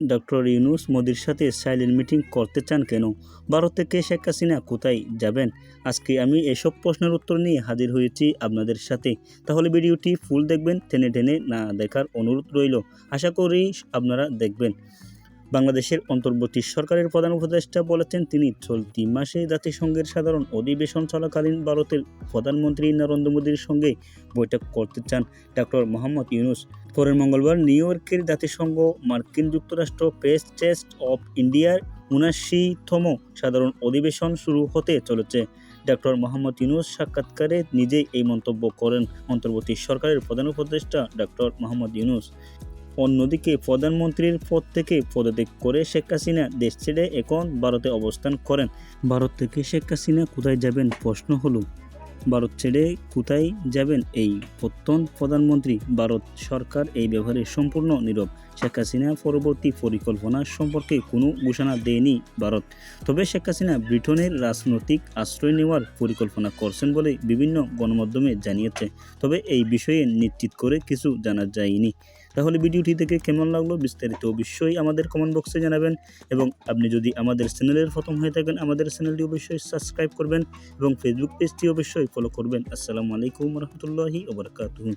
Doctor Yunus মোদির সাথে silent meeting করতে চান কেন? ভারত থেকে শেখ হাসিনা কোথায় যাবেন? আজকে আমি এসব প্রশ্নের উত্তর নিয়ে হাজির হয়েছি আপনাদের সাথে। তাহলে ভিডিওটি ফুল দেখবেন, টেনে টেনে না দেখার অনুরোধ রইল। আশা করি আপনারা দেখবেন। বাংলাদেশের অন্তর্বর্তী সরকারের প্রধান উপদেষ্টা বলেছেন, তিনি চলতি মাসে জাতিসংঘের সাধারণ অধিবেশন চলাকালীন ভারতের প্রধানমন্ত্রী নরেন্দ্র মোদীর সঙ্গে বৈঠক করতে চান ডক্টর মোহাম্মদ ইউনুস। পরের মঙ্গলবার নিউ ইয়র্কের জাতিসংঘ, মার্কিন যুক্তরাষ্ট্র প্রেস ট্রেস্ট অফ ইন্ডিয়ার উনাশিতম সাধারণ অধিবেশন শুরু হতে চলেছে। ডক্টর মোহাম্মদ ইউনুস সাক্ষাৎকারে নিজেই এই মন্তব্য করেন অন্তর্বর্তী সরকারের প্রধান উপদেষ্টা ডক্টর মোহাম্মদ ইউনুস। অন্যদিকে প্রধানমন্ত্রীর পদ থেকে পদত্যাগ করে শেখ হাসিনা দেশ ছেড়ে এখন ভারতে অবস্থান করেন। ভারত থেকে শেখ হাসিনা কোথায় যাবেন প্রশ্ন হলো ভারত ছেড়ে কোথায় যাবেন? এই প্রত্যন প্রধানমন্ত্রী, ভারত সরকার এই ব্যাপারে সম্পূর্ণ নীরব। শেখ হাসিনা পরবর্তী পরিকল্পনা সম্পর্কে কোনো ঘোষণা দেয়নি ভারত। তবে শেখ হাসিনা ব্রিটেনের রাজনৈতিক আশ্রয় নেওয়ার পরিকল্পনা করছেন বলে বিভিন্ন গণমাধ্যমে জানিয়েছে। তবে এই বিষয়ে নিশ্চিত করে কিছু জানা যায়নি। তাহলে ভিডিওটি থেকে কেমন লাগল বিস্তারিত অবশ্যই আমাদের কমেন্ট বক্সে জানাবেন এবং আপনি যদি আমাদের চ্যানেলের প্রথম হয়ে থাকেন, আমাদের চ্যানেলটি অবশ্যই সাবস্ক্রাইব করবেন এবং ফেসবুক পেজটি অবশ্যই ফলো করবেন। আসসালামু আলাইকুম রহমতুল্লাহি ওবরাকাতুহু